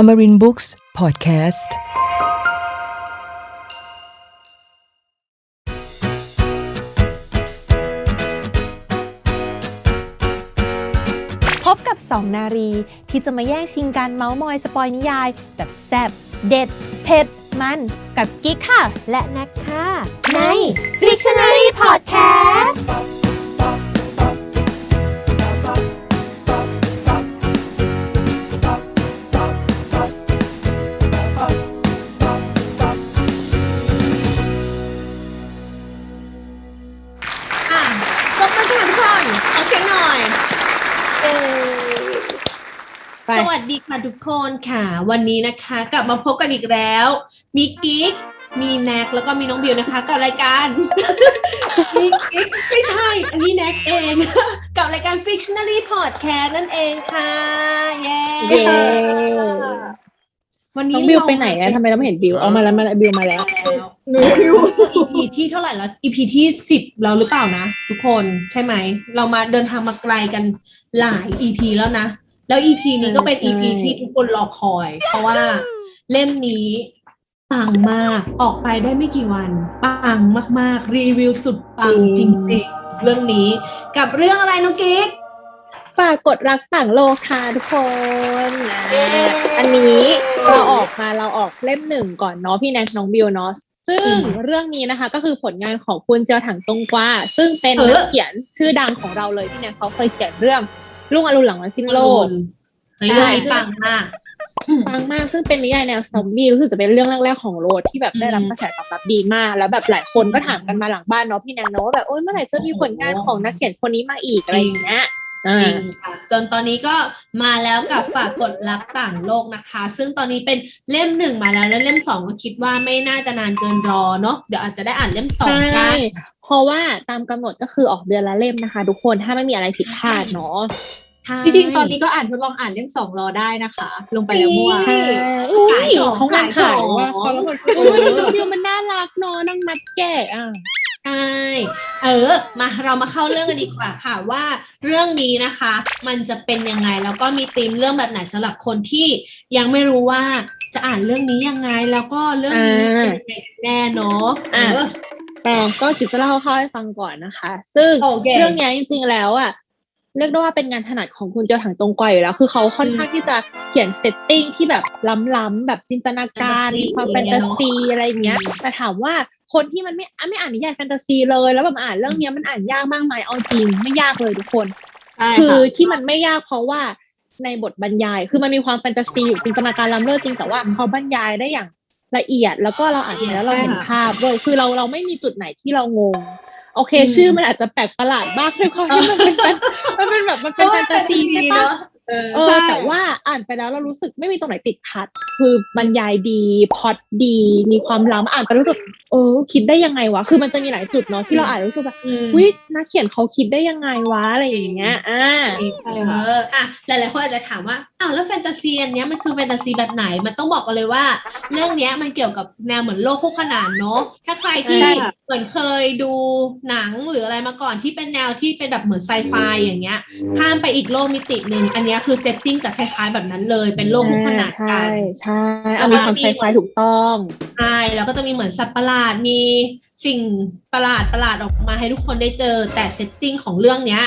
Amarin Books Podcast พบกับ2นารีที่จะมาแย่งชิงการเมาส์มอยสปอยนิยาย แบบแซบเด็ด เผ็ด มันกับกิ๊กค่ะ และแน็กค่ะ ใน Fictionary Podcast อค่ะทุกคนโอเคหน่อย ไป สวัสดีค่ะทุกคนค่ะ วันนี้นะคะ กลับมาพบกันอีกแล้ว มีกิ๊ก มีแน็กแล้วก็มีน้องบิวนะคะ กับรายการ มีกิ๊กไม่ใช่ อันนี้แน็กเอง กับรายการ Fictionary Podcast นั่นเองค่ะ เย้ เย้ วันน้นี้องบิวไปไหนอะทำไมเราไม่เห็นบิวเอามาแล้วมาแล้วบิวมาแล้วแล้ว EP ที่เท่าไหร่แล้ว EP ที่สิบแล้วหรือเปล่านะ ทุกคนใช่ไหม เรามาเดินทางมาไกลกันหลาย EP แล้วนะ แล้ว EP นี้ก็เป็นใช่ EP ที่ทุกคนรอคอย เพราะว่าเล่มนี้ปังมากออกไปได้ไม่กี่วัน ปังมากๆ รีวิวสุดปังจริงๆ เรื่องนี้กับเรื่องอะไรน้องกิ๊ก ฝากกดรักต่างโลกค่ะทุกคนนะอันนี้เราออกมาเราออกเล่มหนึ่งก่อนเนาะพี่แน็กน้องบิวเนาะซึ่งอืมเรื่องนี้นะคะก็คือผลงานของคุณเจียวถังตงกวาซึ่งเป็นเออนักเขียนชื่อดังของเราเลยพี่แน็กเขาเคยเขียนเรื่องรุ่งอรุณหลังวันสิ้นโลกในเรื่องนี้ปังมากปังมากซึ่งเป็นนิยายแนวซอมบี้รู้สึกจะเป็นเรื่องแรกๆของโรดที่แบบได้รับอืมกระแสตอบรับดีมาก แล้วแบบหลายคนก็ถามกันมาหลังบ้านเนาะพี่แนงเนาะว่าแบบโอ๊ยเมื่อไหร่จะมีผลงานของนักเขียนคนนี้มาอีกอะไรอย่างเงี้ยอ่า จริงค่ะจนตอนนี้ก็มาแล้วกับฝากกดรักต่างโลกนะคะ ซึ่งตอนนี้เป็นเล่มหนึ่งมาแล้วแล้วเล่มสองก็คิดว่าไม่น่าจะนานเกินรอเนาะเดี๋ยวอาจจะได้อ่านเล่มสองใช่กันเพราะว่าตามกำหนดก็คือออกเดือนละเล่มนะคะ ทุกคนถ้าไม่มีอะไรผิดพลาดเนาะใช่จริงๆตอนนี้ก็อ่านทดลองอ่านเล่มสองรอได้นะคะ ลงไปแล้วเมื่อวานใช่อุ้ขายยของเขามาขายขายของว่าเขาแล้วมันอุ้ยน้องบิวมันน่ารักเนาะนั่งมัดแกะอะ ใช่เออ มาเรามาเข้าเรื่องกันดีกว่าค่ะว่าเรื่องนี้นะคะ มันจะเป็นยังไงแล้วก็มีธีมเรื่องแบบไหนสำหรับคนที่ยังไม่รู้ว่าจะอ่านเรื่องนี้ยังไงแล้วก็เรื่องนี้เป็นยังไงกันแน่เนาะอะเออแต่ก็จิตจะเล่าคร่าวๆให้ฟังก่อนนะคะ ซึ่งโอเคเรื่องเนี้ยจริงๆแล้วอะเรียกได้ว่าเป็นงานถนัดของคุณเจียวถังตรงกอยอยู่แล้ว คือเขาค่อนข้างที่จะเขียนเซตติ้งที่แบบล้ำๆแบบจินตนาการแฟนตาซีมีความแฟนตาซีอะไรอย่างเงี้ย แต่ถามว่า คนที่มันไม่อะไม่อ่านนิยายแฟนตาซีเลยแล้วแบบอ่านเรื่องเนี้ยมันอ่านยากมากไหมเอาจริงไม่ยากเลยทุกคนใช่คือค่ะที่มันไม่ยากเพราะว่าในบทบรรยาย คือมันมีความแฟนตาซีอยู่จินตนาการล้ำเลิศจริงแต่ว่าเขาบรรยายได้อย่างละเอียด แล้วก็เราอ่านไปแล้วเราเห็นภาพด้วยคือเราเราไม่มีจุดไหนที่เรางงโอเคอืมชื่อมันอาจจะแปลกประหลาดบ้างด้วยความที่มันเป็นแฟนมันเป็นแบบมันเป็นแฟนตาซีใช่ปะ เออเออแต่ว่าอ่านไปแล้วเรารู้สึกไม่มีตรงไหนติดขัด คือบรรยายดีพล็อดดี มีความล้ำอ่านไปรู้สึกเออคิดได้ยังไงวะ คือมันจะมีหลายจุดเนาะที่เราอ่านรู้สึกแบบมวินักเขียนเขาคิดได้ยังไงวะอะไรอย่างเงี้ยอ่าเอออะหลายๆคนอาจจะถามว่าอ้าวแล้วแฟนตาซีอันเนี้ยมันคือแฟนตาซีแบบไหนมันต้องบอกกันเลยว่า เรื่องเนี้ยมันเกี่ยวกับแนวเหมือนโลกคู่ขนานเนาะถ้าใครที่ใช่ค่ะเหมือนเคยดูหนังหรืออะไรมาก่อนที่เป็นแนวที่เป็นแบบเหมือนไซไฟอย่างเงี้ยข้ามไปอีกโลกมิติหนึ่งอันเนี้ยคือเซตติ้งจะคล้ายๆแบบนั้นเลย เป็นโลกคู่ขนานกัใช่นใช่เอามีความไซไฟถูกต้องใช่แล้วก็จะมีเหมือนสัตว์ประหลาดมีสิ่งประหลาดประหลาดออกมาให้ทุกคนได้เจอ แต่เซตติ้งของเรื่องเนี้ย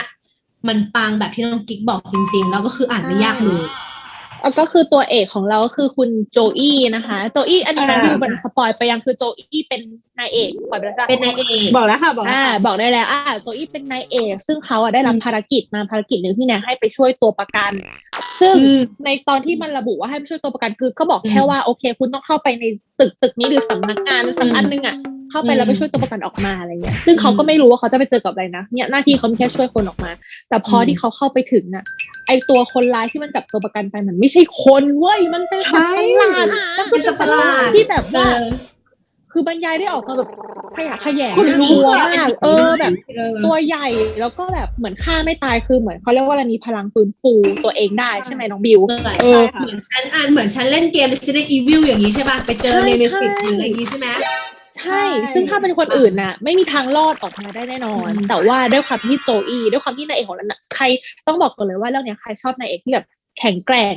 มันปังแบบที่น้องกิ๊กบอกจริง ๆ แล้วก็คืออ่านไม่ยากเลยแล้ว ก็คือตัวเอกของเราก็คือคุณโจอี้นะคะ โจอี้อันนี้นะอ่าวิวเป็นสปอยไปยังคือโจอี้เป็นนายเอกปล่อยไปแล้วจ้ะเป็นนายเอกบอกแล้วค่ะบอกแล้วอ่าค่ะบอกได้แล้วอ่าโจอี้เป็นนายเอกซึ่งเขาอะได้รับภารกิจมาภารกิจหนึ่งที่เนี่ยให้ไปช่วยตัวประกัน ซึ่งอืมในตอนที่มันระบุว่าให้ไปช่วยตัวประกันคือเขาบอกอืมแค่ว่าโอเค คุณต้องเข้าไปในตึกตึกนี้หรือสำนักงานหรือสักอืมอันนึงอะเข้าไปอืมแล้วไปช่วยตัวประกันออกมาอะไรเงี้ย ซึ่งเขาก็ไม่รู้ว่าเขาจะไปเจอกับอะไรนะ เนี่ยหน้าที่เขามีแค่ช่วยคนออกมา แต่พออมที่เขาเข้าไปถึงอะ ไอตัวคนร้ายที่มันจับตัวประกันไปมันไม่ใช่คนเว้ยมันเป็นสัตว์ประหลาดมันคือสัตว์ประหลาดที่แบบเอว่าอคือบรรยายได้ออกมาแบบขยะแขยงคนลุกกลัวอะมากเออแบบเออตัวใหญ่แล้วก็แบบเหมือนฆ่าไม่ตายคือเหมือนเขาเรียกว่าอะไรมีพลังฟื้นฟูตัวเองได้ใช่ไหมน้องบิวเหมือนเออเหมือนฉันอ่านเหมือนฉันเล่นเกม Resident Evil อย่างนี้ใช่ป่ะไปเจอใช่เนเมซิสใช่หรืออะไรอย่างนี้ใช่ไหม ใช่ ซึ่งถ้าเป็นคนอื่นน่ะ ไม่มีทางรอดออกมาได้แน่นอนอืมแต่ว่าด้วยความที่โจอีด้วยความที่นายเอกของเราน่ะใครต้องบอกก่อนเลยว่าเรื่องเนี้ยใครชอบนายเอกที่แบบแข็งแกร่ง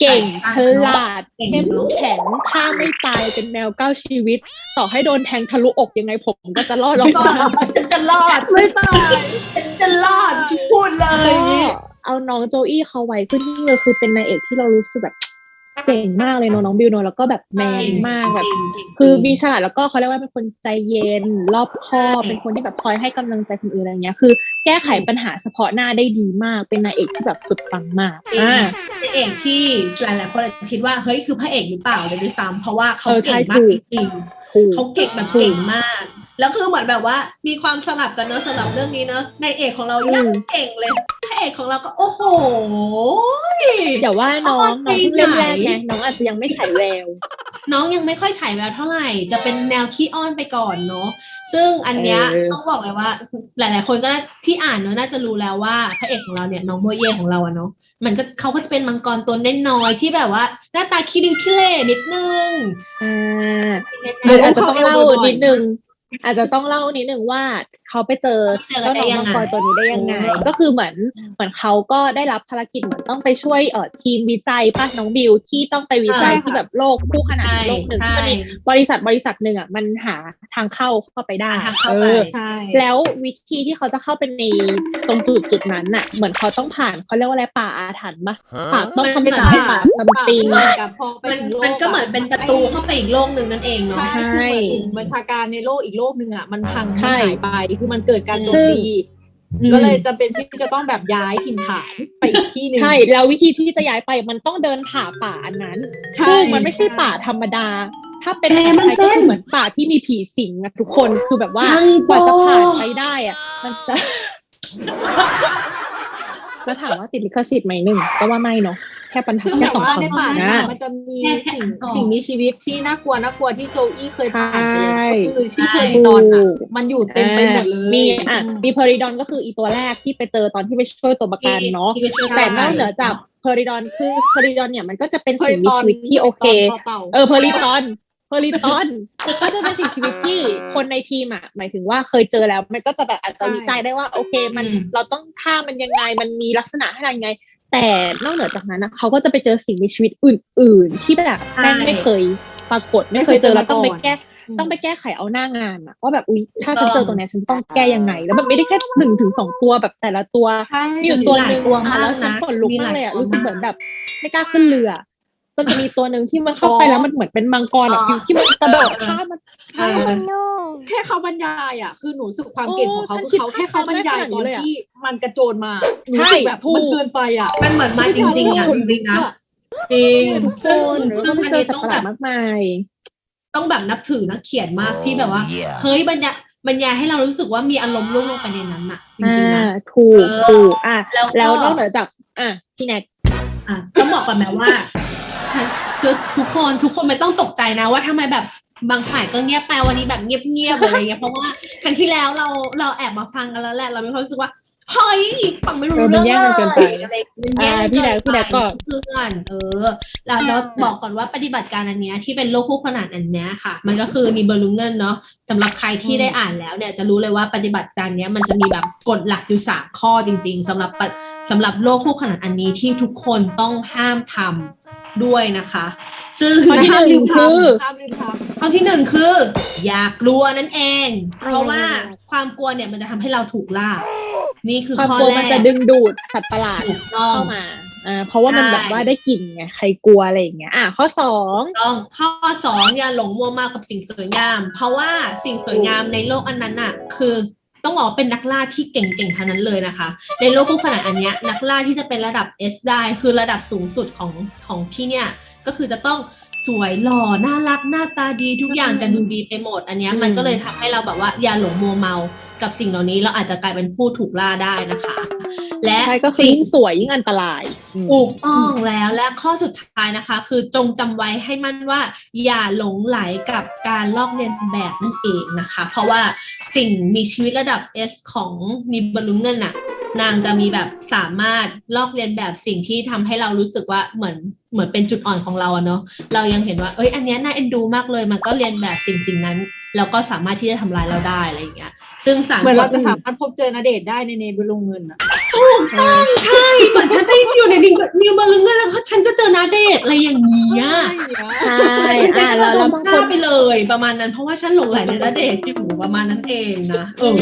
เก่งอะฉลาดเก่งเข้มเนอะแข็งฆ่าไม่ตายเป็นแมวเก้าชีวิต ต่อให้โดนแทงทะลุอกยังไงผมก็จะรอดออกมาฉันจะรอดไม่ตายฉันจะรอดฉันพูดเลยก็เอาน้องโจอี้เขาไว้ขึ้นนี่เลยคือเป็นนางเอกที่เรารู้สึกแบบ เก่งมากเลยเนอะน้องบิวเนอะแล้วก็แบบแมนมากแบบ คือมีฉลาดแล้วก็เขาเรียกว่าเป็นคนใจเย็น รอบคอบเป็นคนที่แบบคอยให้กำลังใจคนอื่นอะไรเงี้ย คือ แก้ไขปัญหาเฉพาะหน้าได้ดีมากเป็นนางเอกที่แบบสุดปังมากจริงอ่าพระเอกที่หลายๆคนอาจจะคิดว่าเฮ้ยคือพระเอกหรือเปล่าเลยด้วยซ้ำเพราะว่าเขาเออใช่เก่งมากถูจกริงถูกๆเขาเก่งแบบเก่งมาก แล้วคือเหมือนแบบว่ามีความสลับกันเนอะสำหรับเรื่องนี้เนอะในเอกของเราอืมยังเก่งเลยพระเอกของเราก็โอ้โหเดี๋ยวว่าน้องเอาน้องเพิ่งเล่มไปไหนแรกไงน้องอาจจะยังไม่ฉายแวว น้องยังไม่ค่อยฉายแววเท่าไหร่ จะเป็นแนวขี้อ้อนไปก่อนเนาะซึ่งอันเนี้ยเออต้องบอกเลยว่า หลาย ๆ คนก็น่าที่อ่านเนาะน่าจะรู้แล้วว่าพระเอกของเราเนี่ยน้องโมเย่ของเราอะเนาะมันก็เขาก็จะเป็นมังกรตัวน้อยๆที่แบบว่า หน้าตาขี้ริ้วขี้เล่นิดนึงอ่าเอออาจจะต้องเล่านิดนึง อาจจะต้องเล่านิดนึงว่าเขาไปเจอเจอเจ้าได้น้องยังไงมังกรตัวนี้ได้ยังไงเออก็คือเหมือนเหมือนเขาก็ได้รับภารกิจเหมือนต้องไปช่วยเอ่อทีมวิจัยป้าน้องบิวที่ต้องไปวิจัยใช่ค่ะที่แบบโลกคู่ขนานใช่โลกหนึ่งใช่ที่มันมีบริษัทบริษัทหนึ่งอะมันหาทางเข้าเข้าไปได้หาทางเข้าไปออใช่แล้ววิธีที่เขาจะเข้าไปในตรงจุดจุดนั้นน่ะ เหมือนเขาต้องผ่านเขาเรียกว่าอะไรป่าอาถรรพ์ปะป่าต้องมันเป็นคำสาปป่าซัมติงเหมือนกับพอไปมันถึงโลมันก็เหมือนเป็นประตูเข้าไปอีกโลกหนึ่งนั่นเองเนาะใช่ใช่คือเหมือนศูนย์บัญชาการในโลกอีกโลกหนึ่งอะมันพังใช่มันหายไปคือมันเกิดการโจมซึ่งตีก็เลยจำเป็นที่จะต้องแบบย้ายถิ่นฐานไปอีกที่หนึ่งใช่ แล้ววิธีที่จะย้ายไปมันต้องเดินผ่าป่าอันนั้นใช่ซึ่งมันไม่ใช่ป่าธรรมดา ถ้าเป็นแต่มันไทยก็เป็คืนอเหมือนป่าที่มีผีสิงอะทุกคนคือแบบว่าใช่กว่าจะโบผ่านไปได้อะมันจะแล้วถามว่าติดลิขสิทธิ์ไหมหนึ่งก็ว่าไม่เนาะ แค่ปัญหาซึ่งแค่แบบสองว่าคในป่าำเนี่ยนะมันจะมีแค่แค่สิ่งก่อนสิ่งมีชีวิตที่น่ากลัวน่ากลัวที่โจอี้เคยผ่านไปเลยใช่ก็คือที่ใช่เคยนอนอะมันอยู่เต็มไปหมดเลยมีอะมีเพอริดอนก็คืออีตัวแรกที่ไปเจอตอนที่ไปช่วยตัวประกันเนาะที่ไปช่วยแต่นอกกัเหนือจากเพอริดอนคือเพอริดอนเนี่ยมันก็จะเป็นสิ่งมีชีวิตที่โอเคเต่า เออเพอริตอนเพอริตอนก็จะเป็นสิ่งชีวิตที่คนในทีมอะหมายถึงว่าเคยเจอแล้ว มันก็จะแบบอาจจะวิจัยได้ว่า โอเค มันอืมเราต้องฆ่ามันยังไงมันมีลักษณะอะไรยังไง แต่นอกเหนือจากนั้นนะเขาก็จะไปเจอสิ่งมีชีวิตอื่น ๆ ที่แบบแม่งไม่เคยปรากฏไม่เคยเจอแล้วต้องไปแก้ต้องไปแก้ไขเอาหน้างานอะว่าแบบอุ๊ยถ้าฉันเจอตรงเนี้ยฉันต้องแก้ยังไง แล้วมันไม่ได้แค่หนึ่งถึงสองตัวแบบแต่ละตัวใช่มีอยู่ตัวหนึ่งมีหลายตัวอะมากแล้วฉันนะขนลุกมีมาหลายกเลยอะตัวรู้สึกมากเหมือนแบบไม่กล้าขึ้นเรือ ก็จะมีตัวหนึ่งที่มันเข้าไปอ๋อแล้วมันเหมือนเป็นมังกรอะอ๋อที่มันกระโดดเออข้ามมันเออ แค่เขาบรรยายอะคือหนูรู้สึกความเก่งของเขาโอ้คือเขาฉันคิดแค่เขาบรรยายภาพตอนได้ขนาดนี้เลยอะที่มันกระโจนมาหนูใช่รู้สึกแบบถูกมันเกินไปอะ มันเหมือนมาจริงๆอะจริงๆนะจริงทุกคซึ่งนหรือซึ่ว่างไปอันเจอนี้สัตต้ว์องประหแบลาดบมากมายต้องแบบนับถือนักเขียนมากที่แบบว่าเฮ้ยบรรยายบรรยายให้เรารู้สึกว่ามีอารมณ์ร่วมลงไปในนั้นอะจริงๆนะอ่าถูกเออถูกอะแล้วก็แล้วนอกเหนือจากอะพี่แนกอะต้องบอกก่อนแม้ว่า คือทุกคนทุกคนไม่ต้องตกใจนะว่าทำไมแบบบางฝ่ายก็เงียบไปวันนี้แบบเงียบๆอะไรเงี้ยเพราะว่าครั้งที่แล้วเราเราแอบมาฟังกันแล้วแหละเรามีความรู้สึกว่าเฮ้ยฟังไม่รู้เออมันเรื่องแย่งกันเกินไปเลยอะไรมันแย่งอ่าพี่แดกพี่แดกก่อนเพื่อนเออแล้วเราบอกก่อนว่าปฏิบัติการอันเนี้ยที่เป็นโลกคู่ขนานอันเนี้ยค่ะ มันก็คือมีเบอร์ลุงเงินเนาะสำหรับใครที่ได้อ่านแล้วเนี่ยจะรู้เลยว่าปฏิบัติการเนี้ยมันจะมีแบบกฎหลักอยู่สามข้อจริง ๆสำหรับปะสำหรับโลกคู่ขนานอันนี้ที่ทุกคนต้องห้ามทำ ด้วยนะคะ ซึ่งข้อที่หนึ่งคือห้ามลืมทข้อที่หนึ่งคือ อย่ากลัวนั่นเอง เพราะว่าความกลัวเนี่ยมันจะทำให้เราถูกล่า นี่คือความข้อกลัวแรมันกจะดึงดูดสัตว์ประหลาดถูกต้อง เข้ามาอ่าเพราะว่ามันใช่ แบบว่าได้กลิ่นไงใครกลัวอะไรอย่างเงี้ยอะข้อสองต้องข้อสองอย่าหลงมัวเมากับสิ่งสวยงาม เพราะว่าสิ่งสวยงามในโลกอันนั้นน่ะ คือ ต้องบอกว่าเป็นนักล่าที่เก่งๆทั้งนั้นเลยนะคะ ในโลกคู่ขนานอันเนี้ยนักล่าที่จะเป็นระดับ S ได้ คือระดับสูงสุดของของที่เนี่ยก็คือจะต้องสวยหล่อน่ารักหน้าตาดีทุกอย่างจะดูดีไปหมด อันเนี้ยมันก็เลยทำให้เราแบบว่าอย่าหลงมัวเมากับสิ่งเหล่านี้เราอาจจะกลายเป็นผู้ถูกล่าได้นะคะ และใช่ก็คือสิ่งยิ่งสวยยิ่งอันตรายอืมถูกต้องแล้วและข้อสุดท้ายนะคะ คือจงจำไว้ให้มั่นว่า อย่าหลงไหลกับการลอกเลียนแบบนั่นเองนะคะ เพราะว่าสิ่งมีชีวิตระดับ S ของนิบลุงเงินน่ะนางจะมีแบบสามารถลอกเลียนแบบสิ่งที่ทำให้เรารู้สึกว่าเหมือนเหมือนเป็นจุดอ่อนของเราอะเนาะเรายังเห็นว่าเอ้ยอันเนี้ยน่าเอ็นดูมากเลยมันก็เรียนแบบสิ่งสิ่งนั้น แล้วก็สามารถที่จะทำลายเราได้อะไรอย่างเงี้ย ซึ่งสาำรเหมือนเรากจะฎสามารถพบเจอณเดชน์ได้ในเนบลุงเงินอะถูกต้องใช่เหมือนฉันได้อยู่ในนิวนิวบอลลึงเงินแล้วก็ฉันก็เจอณเดชน์อะไรอย่างเงี้ยใช่ใช่อะแล้แล้ววเราแล้วบางคข้านมไปเลยประมาณนั้น เพราะว่าฉันหลงไหลในณเดชน์อยู่ประมาณนั้นเองนะเออ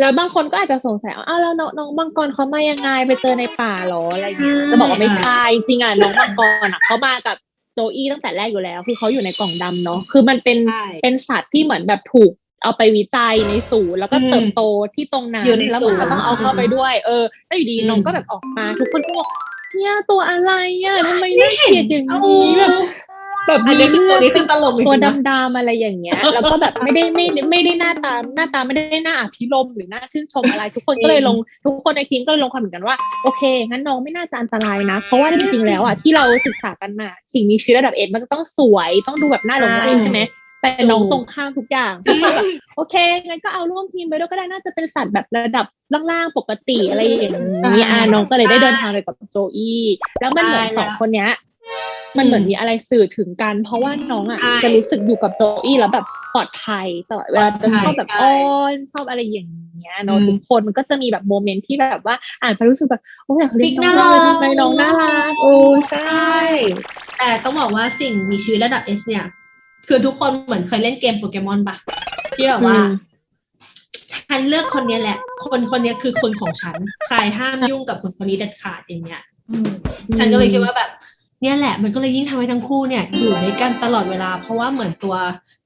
แล้วบางคนก็อาจจะสงสัยว่าอ้าวแล้วน้องน้องมังกรเขามายังไงไปเจอในป่าเหรออะไรเงี้ยใช่จะบอกว่าไม่ใช่จริงๆอะน้องมังกรอะเขามากับ โจอี้ตั้งแต่แรกอยู่แล้ว คือเขาอยู่ในกล่องดำเนาะคือมันเป็นใช่เป็นสัตว์ที่เหมือนแบบถูกเอาไปวิจัยในศูนย์แล้วก็เติบโตที่ตรงนั้นอยู่ในแล้วมันก็ศูนย์ต้องเอาเข้าไปด้วย เออแล้วอยู่ดีอืมน้องก็แบบออกมาทุกคนก็บอกเนี่ยตัวอะไรอะทำไมน่าเกลียดอย่างนี้แบบ แบบอันมีนี้คือเลือดอันนี้คือตลกจริงๆตัวนะดำๆอะไรอย่างเงี้ย แล้วก็แบบไม่ได้ไม่ได้ไม่ได้หน้าตาหน้าตาไม่ได้หน้าอภิรมย์หรือหน้าชื่นชมอะไร ทุกคนก็เลยลงทุกคนในทีมก็เลยลงความเห็นกันว่า โอเคงั้นน้องไม่น่าจะอันตรายนะ เพราะว่าจริงๆแล้วอะที่เราศึกษากันมา สิ่งมีชีวิตระดับเอ็ดมันจะต้องสวยต้องดูแบบน่าหลงไหลใช่ใช่ไหมแต่น้องถูกตรงข้ามทุกอย่างทุกคนแบบโอเคงั้นก็เอาร่วมทีมไปด้วยก็ได้น่าจะเป็นสัตว์แบบระดับล่างๆปกติอะไรอย่างนี้อะน้องก็เลยได้เดินทางไปกับโจอี้แล้วมันเหมือนสองคนเนี้ย มันเหมือนมีอะไรสื่อถึงกัน เพราะว่าน้องอะใช่จะรู้สึกอยู่กับโจอี้แล้วแบบปลอดภัยตลอดเวลาจะชอบแบบใช่อ้อนชอบอะไรอย่างเงี้ยเนาะอืมทุกคนมันก็จะมีแบบโมเมนต์ที่แบบว่าอ่านไปรู้สึกแบบโอ้ยอยากเลี้ยงปิ๊กน้องน่ารักทำไมน้องน่ารักโอ้ใช่ใช่ แต่ต้องบอกว่าสิ่งมีชีวิตระดับ S เนี่ย คือทุกคนเหมือนเคยเล่นเกมโปเกมอนปะที่แบบว่าฉันเลือกคนเนี้ยแหละ คนคนเนี้ยคือคนของฉัน ใครห้ามยุ่งกับคนคนนี้เด็ดขาดอย่างเงี้ย ฉันก็เลยคิดว่าแบบ เนี่ยแหละมันก็เลยยิ่งทำให้ทั้งคู่เนี่ยอยู่ด้วยกันตลอดเวลา เพราะว่าเหมือนตัว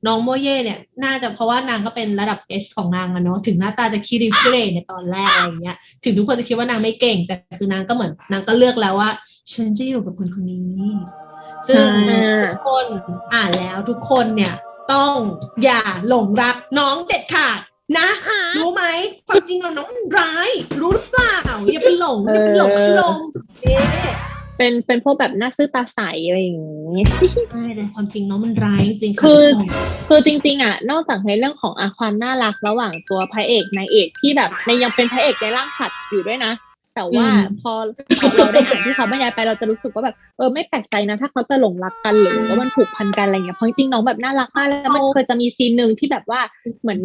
น้องโมเย่เนี่ย น่าจะเพราะว่านางก็เป็นระดับ S ของนางอะเนาะถึงหน้าตาจะคิริคิเรในตอนแรกอะไรอย่างเงี้ย ถึงทุกคนจะคิดว่านางไม่เก่ง แต่คือนางก็เหมือนนางก็เลือกแล้วว่า ฉันจะอยู่กับคนคนนี้ ซึ่งอ่าทุกคนอ่านแล้วทุกคนเนี่ยต้องอย่าหลงรักน้องเด็ดขาดนะ รู้ไหมความจริงแล้วน้องมันร้าย รู้หรือเปล่าอย่าไปหลงอย่าไปหลงอย่าไปหลงเอ๊ะ เป็นเป็นพวกแบบหน้าซื่อตาใสอะไรอย่างงี้ใช่แต่ความจริงน้องมันร้ายจริงๆคือทุกนคือจริง ๆ อะ นอกจากในเรื่องของอาความน่ารักระหว่างตัวพระเอกนายเอกที่แบบในยังเป็นพระเอกในร่างสัตว์อยู่ด้วยนะ แต่ว่าอืมพอเราได้อ่านที่เขาบรรยายไปเราจะรู้สึกว่าแบบเออไม่แปลกใจนะ ถ้าเขาจะหลงรักกันหรือว่ามันผูกพันกันอะไรเงี้ยเพราะจริงๆน้องแบบน่ารักมากแล้วมันเคยจะมีซีนหนึ่งที่แบบว่าเหมือน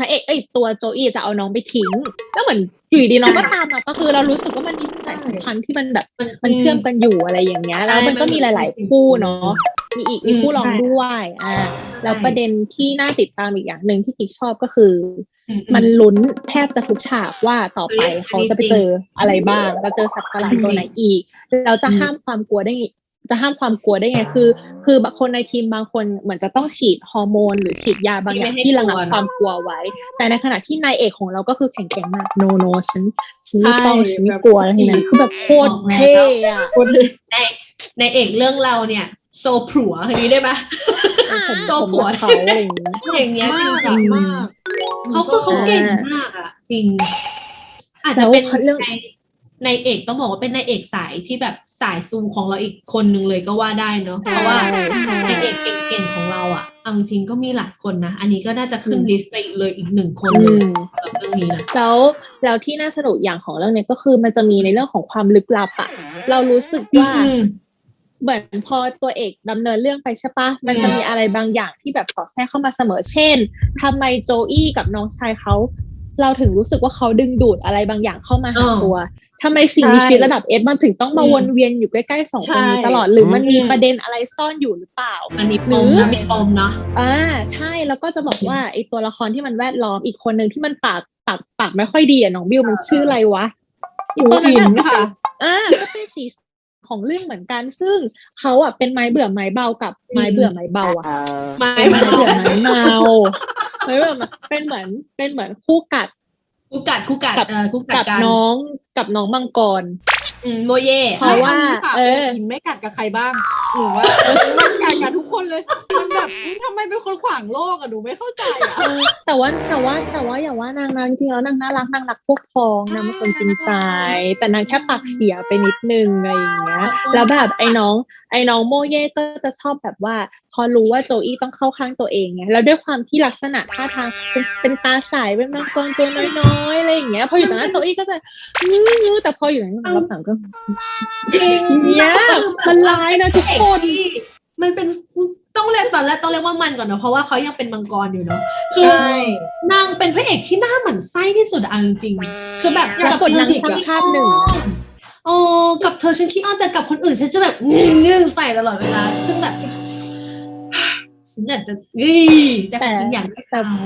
พระเอกเอ้ยตัวโจอี้จะเอาน้องไปทิ้งแล้วเหมือนอยู่ดีๆน้องก็ตามมาก็คือเรารู้สึกว่ามันมีสายสัมพันธ์ที่มันแบบมันเชื่อมกันอยู่อะไรอย่างเงี้ย แล้วมันก็มีหลาย ๆ คู่เนาะมีอีกมีคู่รองด้วยอ่าแล้วประเด็นที่น่าติดตามอีกอย่างหนึ่งที่กิ๊กชอบก็คืออืมันลุ้นแทบจะทุกฉากว่าต่อไปเฮ้ยเขาจะไปเจออะไรบ้างแล้วเจอสัตว์ประหลาดตัวไหนอีก เราจะอืมห้ามความกลัวได้ไง จะห้ามความกลัวได้ไงคือ คือบางคนในทีมบางคนเหมือนจะต้องฉีดฮอร์โมน หรือฉีดยาบางอย่างที่ระงับความกลัวไว้ แต่ในขณะที่นายเอกของเราก็คือแข็งแกร่งมาก no no ฉันฉันไม่ต้องฉันไม่กลัวอะไรทั้งนั้นคือแบบโคตรเท่อะในในเอกเรื่องเราเนี่ย โซผัวคนนี้ได้ไหมผมโซผมผัวรักเขาอะไรอย่างนี้อย่างเงี้ยจมากริงมากๆเขาคือเขาเก่งมากอะจริงอาจแล้จะวเป็นเรื่องในในเอกต้องบอกว่าเป็นในเอกสายที่แบบสายซูของเราอีกคนหนึ่งเลยก็ว่าได้เนาะเพราะว่าในเอกเก่งๆของเราอะเอาจริงๆก็มีหลายคนนะ อันนี้ก็น่าจะขึ้นอืมลิสต์ไปเลยอีกหนึ่งคนอืเลยมสำหรับเรื่องนี้นะแล้วแล้วที่น่าสนุกอย่างของเรื่องเนี้ยก็คือมันจะมีในเรื่องของความลึกลับอะเรารู้สึกว่าอืมเหมือนพอตัวเอกดำเนินเรื่องไปใช่ปะมันจะมีอะไรบางอย่างที่แบบสอดแทรกเข้ามาเสมอ เช่นทำไมโจอี้กับน้องชายเขา เราถึงรู้สึกว่าเขาดึงดูดอะไรบางอย่างเข้ามาหาอ๋อตัวทำไมสิ่งมีชีวิตระดับเอสมันถึงต้องมาอืมวนเวียนอยู่ใกล้ๆสองคนนี้ใช่ตลอดหรือมันมีอืมประเด็นอะไรซ่อนอยู่หรือเปล่ามันมีปมหรืนะอมีปมเนาะอ่าใช่แล้วก็จะบอกว่าไอตัวละครที่มันแวดล้อมอีกคนหนึ่งที่มันปากปากปากไม่ค่อยดีอะน้องบิวมันชื่ออะไรวะอีกตัวนั้นหินอะค่ะอ่าก็เป็นสีของเรื่องเหมือนกัน ซึ่งเขาอะเป็นไม้เบื่อไม้เบากับไม้เบื่อไม้เบาอะไม่เป็นไม่ไม้เบื่อไม้เมา ไม้เบื่อไม้เป็นเหมือนเป็นเหมือนคู่กัด คู่กัดคู่กัดกับเออคู่กัดกับกันน้องกับน้องมังกรอืมโมเย่เพราะว่า เอเอออหินไม่กัดกับใครบ้าง หนูว่ามันกัดกับทุกคนเลยมันแบบทำไมเป็นคนขวางโลกอะหนูไม่เข้าใจอะเออแต่ว่าแต่ว่าแต่ว่าอย่าว่านางนางจริงๆแล้วนางน่ารักนางรักพวกพ้องนางเป็นคนจริงใจ แต่นางแค่ปากเสียไปนิดนึงอะไรอย่างเงี้ย แล้วแบบไอ้น้องไอ้น้องโมเย่ก็จะชอบแบบว่า พอรู้ว่าโจอี้ต้องเข้าข้างตัวเองไงแล้วด้วยความที่ลักษณะท่าทางเป็นเป็นตาใสเป็นมังกรตัวน้อยๆอะไรอย่างเงี้ยพออยู่ตรงนั้นโจอี้ก็จะงื้อๆแต่พออยู่ในนั้นรับหลังก็จริงเนี่ยมันร้ายนะทุกคนมันเป็นต้องเรียกตอนแรกต้องเรียกว่ามันก่อนเนาะเพราะว่าเขายังเป็นมังกรอยู่เนาะคือใช่นางเป็นพระเอกที่หน้าหมันไส้ที่สุดอะเอาจริงๆคือแบบอยากกดนางสักภาพหนึ่งโอ้กับเธอฉันขี้อ้อนแต่กับคนอื่นฉันจะแบบงึ้งงึ้งใส่ตลอดเวลาซึ่งแบบ ฉันอยากจะอีแต่ความจริงอยากได้แต่เขา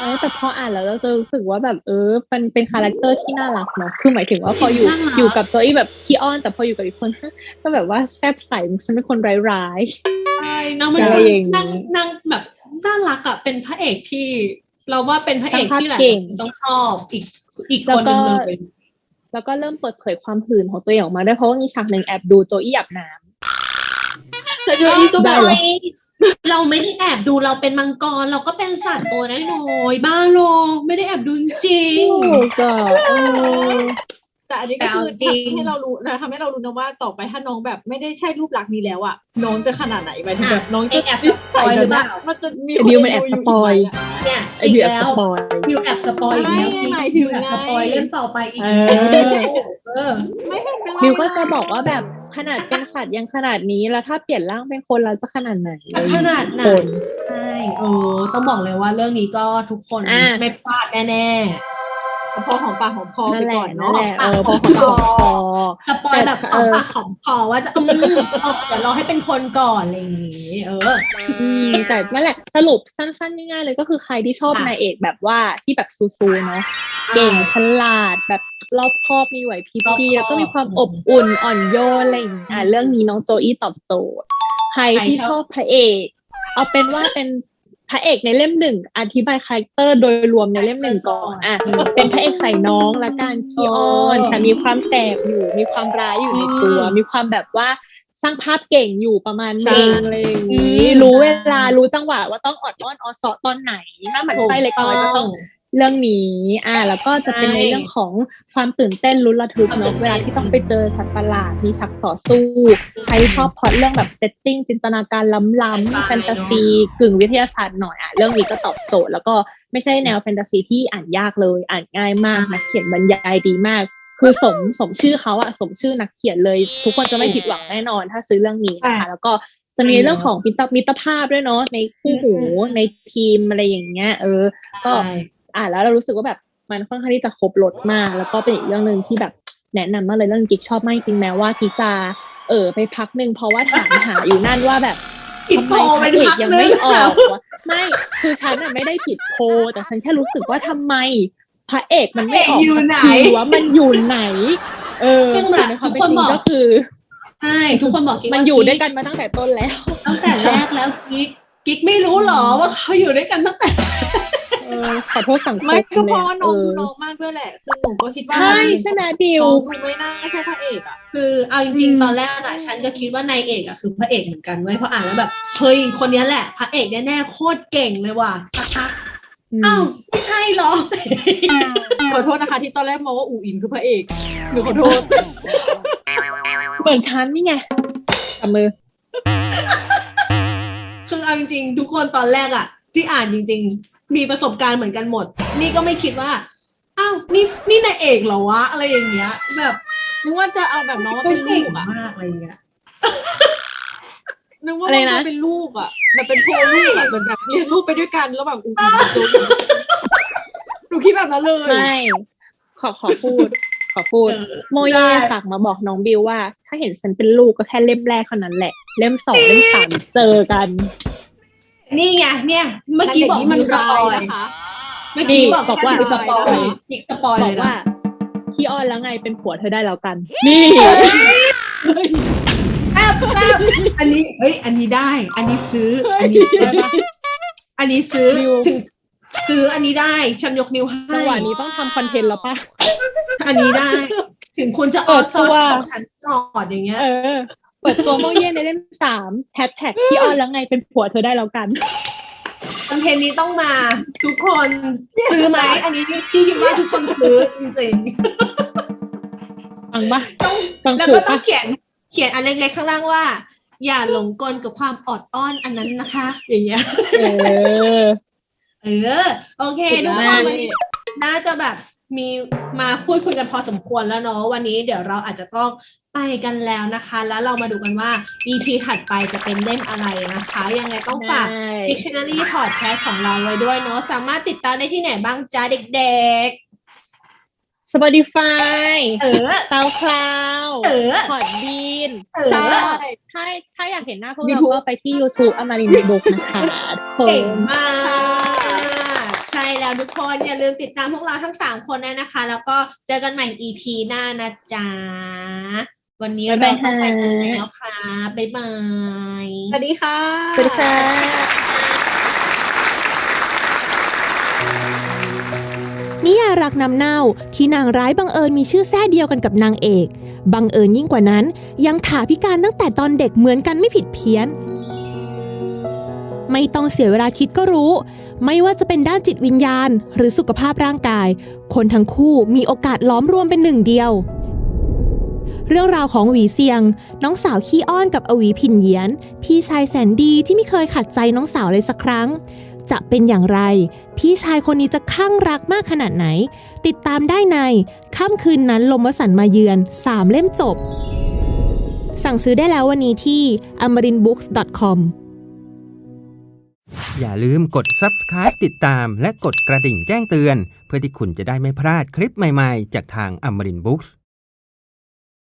เออแต่พออ่านแล้วเราจะรู้สึกว่าแบบเออมันเป็นคาแรคเตอร์ที่น่ารักเนาะคือหมายถึงว่าพออยู่อยู่กับตัวอีแบบขี้อ้อน แต่พออยู่กับอีกคน ก็แบบว่าแซบใส่ฉันเป็นคนร้ายใช่นางมันอะไรอย่างนี้นางนางแบบน่ารักอะเป็นพระเอกที่ เราว่าเป็นพระเอกที่หลายเก่งคนต้องชอบอีกอีกแล้ควนหก็นึ่งเลยๆแล้วก็เริ่มเปิดเผยความหื่นของตัวเองออกมาได้วยเพราะว่ามีฉากหนึ่งแอบดูโจอี้อาบน้แต่โจอี้ก็ได้แบบ เหรอเราไม่ได้แอบดูเราเป็นมังกร เราก็เป็นสัตว์ตัวน้อยๆบ้าโลไม่ได้แอบดูจริงำถูกอะเออแต่อันนี้ก็แต่เอาคือจริง ทำให้เรารู้นะทำให้เรารู้นะว่าต่อไปถ้าน้องแบบไม่ได้ใช่รูปลักษณ์นี้แล้วอะน้องจะขนาดไหนหมายถึงแบบน้องเอจะงแอบสปอยหรือเปล่า มันจะมีไอ้บิวมันแอบสปอยเนี่ยไอ้อีกบิวแอบแล้สวปอยบิวแอบสปอยอีกแล้วไม่หมายถึงบิวแอบไงสปอยเล่นต่อไปอีกเอแล้วอเออไม่เห็นเป็นไรบิวก็จะบอกว่าแบบ ขนาดเป็นสัตว์ยังขนาดนี้แล้วถ้าเปลี่ยนร่างเป็นคนเราจะขนาดไหนขนาดไหนคนใช่เออต้องบอกเลยว่าเรื่องนี้ก็ทุกคนอะไม่พลาดแน่ พอของปากของคอนั่ไปนแหก่ละอนนั่นเนาะแหละเออปากพอของของคอคอๆสปอยแบบแต่ขอเออปากของคอว่าจะอืมเอาเดี๋ยวรอให้เป็นคนก่อนอะไรอย่างงี้เอออืมแต่นั่นแหละสรุปสั้นๆง่ายๆเลยก็คือใครที่ชอบค่ะนายเอกแบบว่าที่แบบซูๆเนาะเก่งฉลาดแบบรอบคอบมีไหวพริบรอบคอบดีแล้วก็มีความอบอุ่นอ่อนโยนอะไรอย่างเงี้ยอะเรื่องนี้น้องโจอี้ตอบโจทย์ ใครใครที่ชชอบอบพระเอก เอาเป็นว่าเป็น พระเอกในเล่มหนึ่งอธิบายคาแรคเตอร์โดยรวมในเล่มหนึ่งก่อนอะเป็นพระเอกใส่น้องและการขี้อ้อนแต่มีความแสบอยู่ มีความร้ายอยู่ในตัว มีความแบบว่าสร้างภาพเก่งอยู่ประมาณนึงอะไรอย่างนี้รู้เวลารู้จังหวะว่าต้องอดอ้อนออซอตอนไหนหน้าหมันไส้เล็กน้อยก็ต้อง เรื่องนี้อ่าแล้วก็จะเป็นในใช่เรื่องของความตื่นเต้นลุ้นระทึกความตื่เนาะนเต้นเวลาที่ต้องไปเจอสัตว์ประหลาดมีฉากต่อสู้ใครชอบพล็อตเรื่องแบบเซตติ้งจินตนาการล้ำๆแฟนตาซีกึ่งวิทยาศาสตร์หน่อยอะเรื่องนี้ก็ตอบโจทย์แล้วก็ไม่ใช่แนวแฟนตาซีที่อ่านยากเลยอ่านง่ายมากนักเขียนบรรยายดีมากคือสมสมชื่อเขาอะสมชื่อนักเขียนเลย ทุกคนจะไม่ผิดหวังแน่นอน ถ้าซื้อเรื่องนี้นะคะแล้วก็จะมีเรื่องของมิตรมิตรภาพด้วยเนาะในคู่หูในทีมอะไรอย่างเงี้ย เออ ก็ใช่ อ่านแล้วเรารู้สึกว่าแบบมันค่อนข้างที่จะครบรถมาก แล้วก็เป็นอีกเรื่องหนึ่งที่แบบแนะนำมากเลยเรื่องกิ๊กชอบมากจริงๆแม้ว่ากิ๊กจะเออไปพักหนึ่งเพราะว่าถามหาอยู่นั่นว่าแบบผิดทำโพไมลพเป็ระนเอกยังไม่พักหนึ่งออกวะไม่คือฉันอะไม่ได้ผิดโพลแต่ฉันแค่รู้สึกว่าทำไมพระเอกมันไม่ออกอยู่ไหนสักทีว่ามันอยู่ไหน เออซึ่งแบบในความเป็นทุกคนจริบงอกก็คือใช่ทุกคนบอกกิ๊กมันว่าอยู่กิ๊ด้วยกันมาตั้งแต่ต้นแล้ว ตั้งแต่แรกแล้วกิ๊กกิ๊กไม่รู้หรอว่าเขาอยู่ด้วยกันตั้งแต่ เออขอโทษสังคมไม่ก็เพราะว่าน้องเดูน้องมากด้วยแหละ คือหนูก็คิดว่าใช่ใช่ไหมบิวน้องดูไม่น่าใช่พระเอกอะคือเอาจริงอืมๆตอนแรกอะฉันก็คิดว่านายเอกอะคือพระเอกเหมือนกันเว้ยเพราะอ่านแล้วแบบเฮ้ยคนเนี้ยแหละพระเอกแน่ๆโคตรเก่งเลยว่ะสักพักอืมอ้าวไม่ใช่หรอ ขอโทษนะคะ ที่ตอนแรกมองว่าอูอินคือพระเอกหนูขอโทษเหมือนฉันนี่ไงจับมือคือเอาจริงๆ ทุกคนตอนแรกอะที่อ่านจริง ๆ มีประสบการณ์เหมือนกันหมด นี่ก็ไม่คิดว่า อ้าว นี่นี่นายเอกเหรอวะ อะไรอย่างเงี้ย แบบนึกว่าจะเอาแบบน้องมาเขาเป็นลูเก่งกอะมากอะไรอย่างเงี้ยนึกว่าอะไรน้องนะ มาเป็นลูกอะแบบเป็นโพลูกอะเหมือนแบบเรียนลูกไปด้วยกันแล้วแบบอูอินโจอินหนูคิดแบบนั้นเลย ไม่ ขอขอพูด ขอพูด เออโมเย่ฝากมาบอกน้องบิวว่า ถ้าเห็นฉันเป็นลูกก็แค่เล่มแรกเท่านั้นแหละ เล่มสองเล่มสามเจอกัน นี่ไงเนี่ย เมื่อกี้บอกมันสร้าปอยยนะคะเมื่อกี้บอกบอกว่าแค่ดูสปอยร้ายอีกสปอยบเลอกยว่านะพี่อ้อนแล้วไงเป็นผัวเธอได้แล้วกัน นี่แซ่บแซ่บอันนี้เฮ้ย อันนี้ได้ อันนี้ซื้อ อันนี้ซื้ออันนี้ซื้อบิวถึงซื้ออันนี้ได้ฉันยกนิ้วให้จังหวะนี้ต้องทำคอนเทนต์แล้วป่ะ อันนี้ได้ ถึงคุณจะอเปิอดซอตัวบอกฉันกอดอย่างเงี้ยเออเปิดตัวโมเย่ในเล่มสามแฮชแท็กพี่อ้อนแล้วไงเป็นผัวเธอได้แล้วกันคอนเทนต์นี้ต้องมา ทุกคนซื้อไหมอันนี้ที่คิดว่าทุกคนซื้อจริงฟังปะๆต้องฟังแล้วถูก็กต้อปะงเขียนเขียนอันเล็กๆข้างล่างว่า อย่าหลงกลกับความออดอ้อนอันนั้นนะคะ อย่างเงี้ยเออเออโอเคสุทุดกยอดคนวันนี้น่าจะแบบมีมาพูดคุยกันพอสมควรแล้วเนาะวันนี้เดี๋ยวเราอาจจะต้อง ไปกันแล้วนะคะ แล้วเรามาดูกันว่า EP ถัดไปจะเป็นเล่มอะไรนะคะ ยังไงต้องฝากได้ Dictionary Podcast ของเราไว้ด้วยเนาะสามารถติดตามได้ที่ไหนบ้างจ้าเด็กส Spotify เออ SoundCloud เออ Podbean เออใช่ถ้าถ้าอยากเห็นหน้าพวกเรา YouTube ก็ไปที่ YouTube อมรินบุ๊กนะคะทุกคเก่งนมาก ใช่แล้วทุกคน อย่าลืมติดตามพวกเราทั้ง 3 คนด้วยนะคะ แล้วก็เจอกันใหม่ EP หน้านะจ๊ะ วันนี้เราต้องไปกันแล้วครับบ๊ายบายสวัสดีค่ะสวัสดีค่ะนิยายรักน้ำเน่าที่นางร้ายบังเอิญมีชื่อแท้เดียวกันกับนางเอก บังเอิญยิ่งกว่านั้น ยังถาพิการตั้งแต่ตอนเด็กเหมือนกันไม่ผิดเพี้ยน ไม่ต้องเสียเวลาคิดก็รู้ ไม่ว่าจะเป็นด้านจิตวิญญาณ หรือสุขภาพร่างกาย คนทั้งคู่มีโอกาสล้อมรวมเป็นหนึ่งเดียว เรื่องราวของหวีเซียง น้องสาวขี้อ้อนกับอวีผินเยียน พี่ชายแสนดีที่ไม่เคยขัดใจน้องสาวเลยสักครั้ง จะเป็นอย่างไร พี่ชายคนนี้จะข้างรักมากขนาดไหน ติดตามได้ในค่ำคืนนั้นลมวสันมาเยือน3เล่มจบ สั่งซื้อได้แล้ววันนี้ที่ amarinbooks.com อย่าลืมกด subscribe ติดตามและกดกระดิ่งแจ้งเตือน เพื่อที่คุณจะได้ไม่พลาดคลิปใหม่ ๆ จากทาง Amarin Books